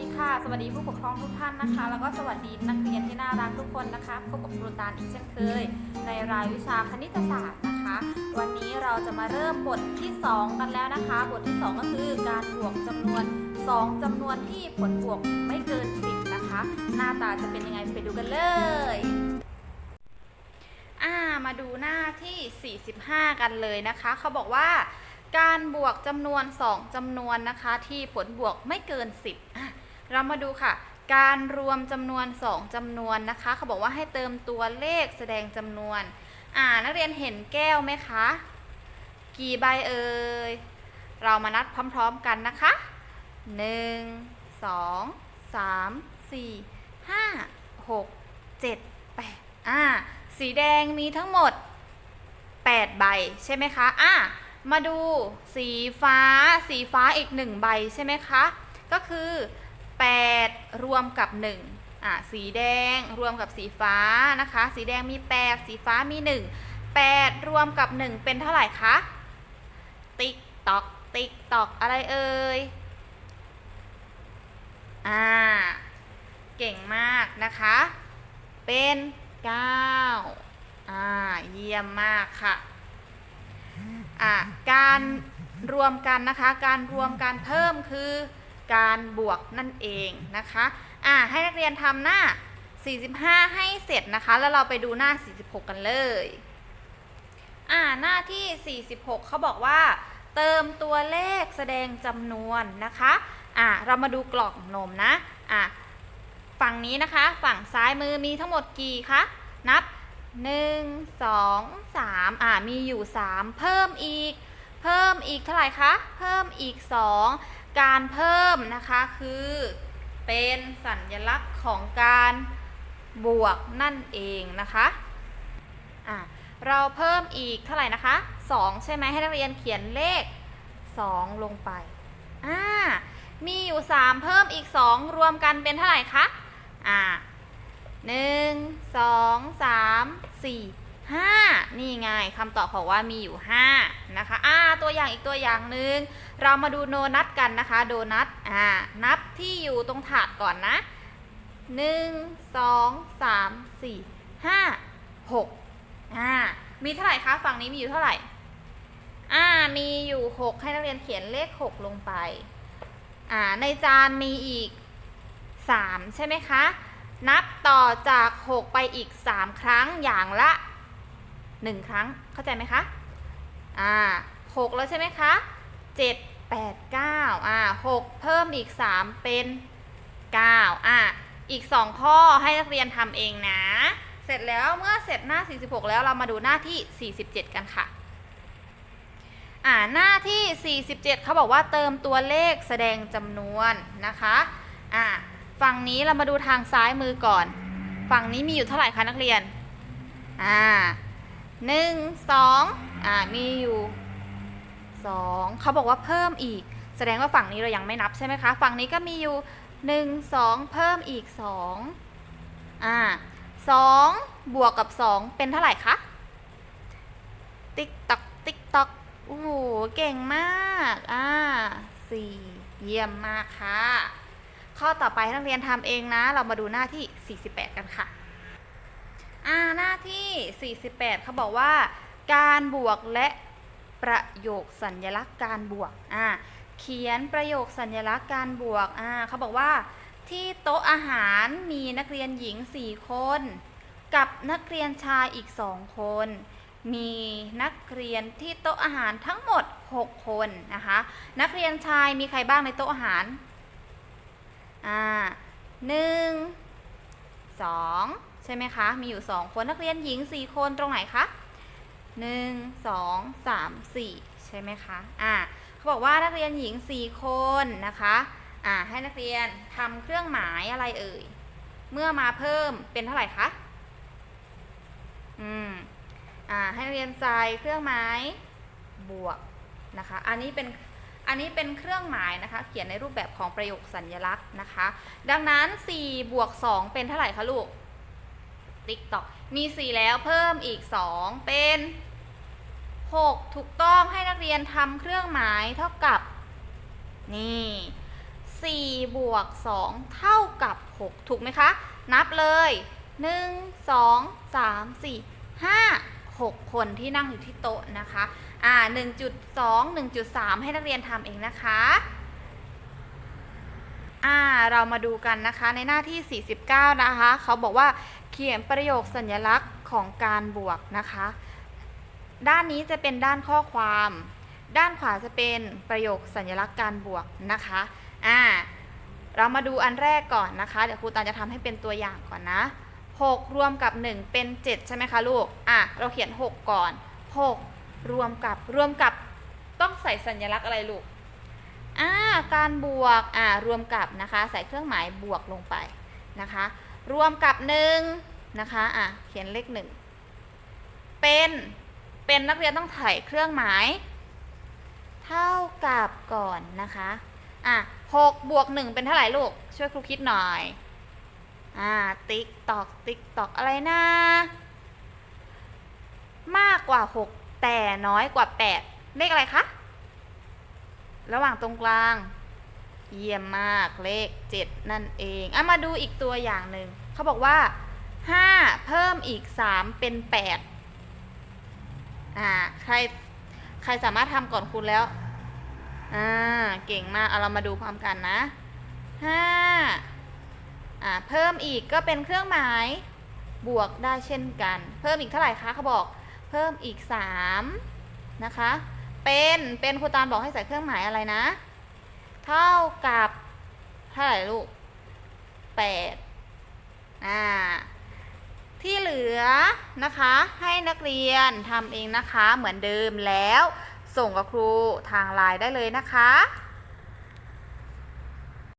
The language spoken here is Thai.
ดีค่ะ สวัสดีผู้ปกครองทุกท่านนะคะ แล้วก็สวัสดีนักเรียนที่น่ารักทุกคนนะคะพบกับครูตาลอีกเช่นเคย ในรายวิชาคณิตศาสตร์นะคะ วันนี้เราจะมาเริ่มบทที่ 2 กันแล้วนะคะ บทที่ 2 ก็คือการบวกจำนวน 2จำนวนที่ผลบวกไม่เกิน 10 นะคะ หน้าตาจะเป็นยังไงไปดูกันเลยอ่ามาดูหน้าที่ 45 กันเลยนะคะ เขาบอกว่าการบวกจำนวน 2จำนวนนะคะ ที่ผลบวกไม่เกิน 10 เรามาดูค่ะ การรวมจำนวน 2จำนวนนะคะ เขาบอกว่าให้เติมตัวเลขแสดงจำนวน อ่า นักเรียนเห็นแก้วไหมคะ กี่ใบเอ่ย เรามานัดพร้อมๆกันนะคะ 1 2 3 4 5 6 7 8อ่า สีแดงมีทั้งหมด 8 ใบใช่ไหมคะ อะมาดูสีฟ้า สีฟ้าอีก 1 ใบใช่ไหมคะ ก็คือ 8 รวมกับ 1 อะ สีแดงรวมกับสีฟ้านะคะ สีแดงมี 8 สีฟ้ามี 1 8 รวมกับ 1 เป็นเท่าไหร่คะ ติ๊กตอก ติ๊กตอก อะไรเอ่ย อ่า เก่งมากนะคะ เป็น 9 อ่า เยี่ยมมากค่ะ อะการรวมกันนะคะ การรวมการเพิ่มคือ การบวกนั่นเองนะคะอะให้นักเรียนทำหน้า 45 ให้เสร็จนะคะ แล้วเราไปดูหน้า 46 กันเลยอ่าหน้าที่ 46 เขาบอกว่า เติมตัวเลขแสดงจำนวนนะคะอ่าเรามาดูกล่องนมนะอะฝั่งนี้นะคะ ฝั่งซ้ายมือมีทั้งหมดกี่คะนับ 1 2 3อ่ามีอยู่ 3 เพิ่มอีก เพิ่มอีกเท่าไหร่คะ เพิ่มอีก 2 การเพิ่มนะคะคือเป็นสัญลักษณ์ของการบวกนั่นเองนะคะอะเราเพิ่มอีกเท่าไหร่นะคะ 2 ใช่ไหมให้นักเรียนเขียนเลข 2 ลงไปอ่ามีอยู่ 3 เพิ่มอีก 2 รวมกันเป็นเท่าไหร่คะอ่าหนึ่งสองสามสี่ ห้านี่ไงคำตอบบอกว่ามีอยู่ 5 นะคะอ่าตัวอย่างอีกตัวอย่างหนึ่งเรามาดูโดนัทกันนะคะ โดนัทอ่านับที่อยู่ตรงถาดก่อนนะหนึ่งสองสามสี่ห้าหกอ่ามีเท่าไหร่คะฝั่งนี้มีอยู่เท่าไหร่อ่ามีอยู่ 6 ให้นักเรียนเขียนเลข 6 ลงไปอ่าในจานมีอีก 3 ใช่ไหมคะ นับต่อจาก 6 ไปอีก 3 ครั้งอย่างละ 1 ครั้งเข้าใจไหมคะอ่า6แล้วใช่ไหมคะ7 8 9อ่า6เพิ่มอีก3เป็น9อ่าอีก2ข้อให้นักเรียนทำเองนะ เสร็จแล้วเมื่อเสร็จหน้า 46 แล้วเรามาดูหน้าที่ 47 กันค่ะอ่าหน้าที่ 47 เขาบอกว่าเติมตัวเลขแสดงจำนวนนะคะอ่าฝั่งนี้เรามาดูทางซ้ายมือก่อน ฝั่งนี้มีอยู่เท่าไหร่คะนักเรียนอ่า หนึ่งสองอ่ามีอยู่สองเขาบอกว่าเพิ่มอีก แสดงว่าฝั่งนี้เรายังไม่นับใช่ไหมคะ ฝั่งนี้ก็มีอยู่หนึ่งสองเพิ่มอีกสองอ่าสองบวกกับสองเป็นเท่าไหร่คะ ติ๊กตอกติ๊กตอกโอ้โหเก่งมากอ่าสี่เยี่ยมมากค่ะ ข้อต่อไปนักเรียนทำเองนะ เรามาดูหน้าที่ 48 กันค่ะ อ่าหน้าที่ 48เขาบอกว่า การบวกและประโยคสัญญลักษณ์การบวกอ่าเขียนประโยคสัญญลักษณ์การบวกอ่าเขาบอกว่าที่โต๊ะอาหารมีนักเรียนหญิง 4 คน กับนักเรียนชายอีก 2 คน มีนักเรียนที่โต๊ะอาหารทั้งหมด 6 คนนะคะ นักเรียนชายมีใครบ้างในโต๊ะอาหาร อ่าหนึ่งสอง ใช่ไหมคะ มีอยู่สองคนนักเรียนหญิงสี่คนตรงไหนคะหนึ่งสองสามสี่ใช่ไหมคะอ่าเขาบอกว่านักเรียนหญิงสี่คนนะคะอ่าให้นักเรียนทำเครื่องหมายอะไรเอ่ย เมื่อมาเพิ่มเป็นเท่าไหร่คะอืมอ่าให้นักเรียนใส่เครื่องหมายบวกนะคะ อันนี้เป็นอันนี้เป็นเครื่องหมายนะคะ เขียนในรูปแบบของประโยคสัญญลักษณ์นะคะ ดังนั้น 4 บวก 2 เป็นเท่าไหร่คะลูก ติ๊กตอกมี 4 แล้วเพิ่มอีก 2 เป็น 6 ถูกต้องให้นักเรียนทำเครื่องหมายเท่ากับ นี่4บวก 2 เท่ากับ 6 ถูกไหมคะ นับเลย 1 2 3 4 5 6 คนที่นั่งอยู่ที่โต๊ะนะคะ อ่า 1.2 1.3 ให้นักเรียนทำเองนะคะ เรามาดูกันนะคะ ในหน้าที่ 49 นะคะ เขาบอกว่าเขียนประโยคสัญลักษณ์ของการบวกนะคะ ด้านนี้จะเป็นด้านข้อความ ด้านขวาจะเป็นประโยคสัญลักษณ์การบวกนะคะอ่าเรามาดูอันแรกก่อนนะคะ เดี๋ยวครูตาจะทำให้เป็นตัวอย่างก่อนนะ 6 รวมกับ 1 เป็น 7 ใช่ไหมคะลูก อะ เราเขียน 6 ก่อน 6 รวมกับ รวมกับต้องใส่สัญลักษณ์อะไรลูก อ่าการบวกอ่ารวมกับนะคะใส่เครื่องหมายบวกลงไปนะคะ รวมกับ1นะคะอะเขียนเลข1เป็นเป็นนักเรียนต้องใส่เครื่องหมาย เท่ากับก่อนนะคะอะหกบวกหนึ่งเป็นเท่าไหร่ลูก ช่วยครูคิดหน่อยอ่าติ๊กตอกติ๊กตอกอะไรนะมากกว่าหกแต่น้อยกว่าแปดเลขอะไรคะ ระหว่างตรงกลาง เยี่ยมมากเลขเจ็ดนั่นเองอะมาดูอีกตัวอย่างหนึ่งเขาบอกว่าห้าเพิ่มอีกสามเป็นแปดอ่าใครใครสามารถทำก่อนคุณแล้วอ่าเก่งมากเอาเรามาดูพร้อมกันนะห้าอ่าเพิ่มอีกก็เป็นเครื่องหมายบวกได้เช่นกัน เพิ่มอีกเท่าไหร่คะเขาบอก เพิ่มอีกสามนะคะ เป็น เป็นครูตานบอกให้ใส่เครื่องหมายอะไรนะ เท่ากับเท่าไหร่ลูกแปดอ่า ที่เหลือนะคะ ให้นักเรียนทำเองนะคะเหมือนเดิมแล้ว ส่งกับครูทางไลน์ได้เลยนะคะ